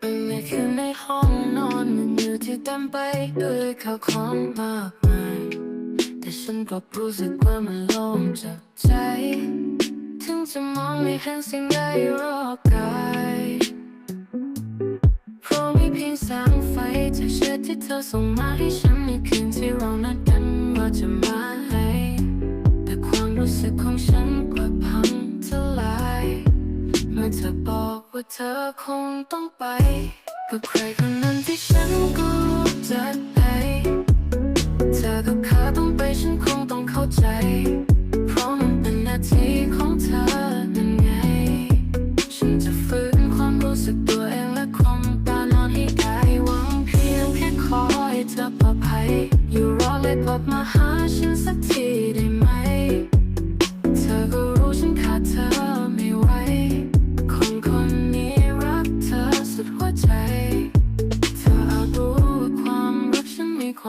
เป็นในคืนในห้องนอนมันอยู่ที่เต็มไปด้วยข่าวของมากมายแต่ฉันกลับรู้สึกว่ามันโล่งจากใจ ถึงจะมองไม่เห็นสิ่งใดรอบกายเพราะมีเพียงแสงไฟจากเชือกที่เธอส่งมาให้ฉันในคืนที่เรานัดกันว่าจะมาให้แต่ความรู้สึกของฉันกลับพังทลายเมื่ อเธอบอกว่าเธอคงต้องไป กับใครคนนั้นที่ฉันก็รู้จักไปเธอกับเขาต้องไปฉันคงต้องเข้าใจ เพราะมันเป็นหน้าที่ของเธอนั่นไง ฉันจะฝืนความรู้สึกตัวเองและคงตานอนให้ได้หวังเพียงแค่ขอให้เธอปลอดภัย อยู่รอเลยกลับมาหาฉันสักที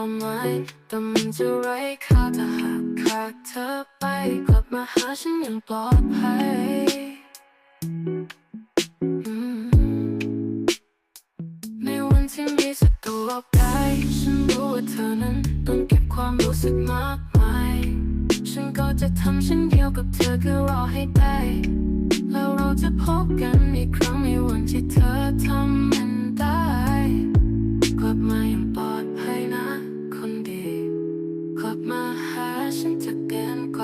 ความหมายแต่มันจะไร้ค่าถ้าหากขาดเธอไป กลับมาหาฉันอย่างปลอดภัยในวันที่มีศัตรูรอกายฉันรู้ว่าเธอนั้นต้องเก็บความรู้สึกมากมาย ฉันก็จะทำเช่นเดียวกับเธอคือรอให้ได้ แล้วเราจะพบกันอีกครั้งในวันที่เธอทำ หาฉันจะเกินไป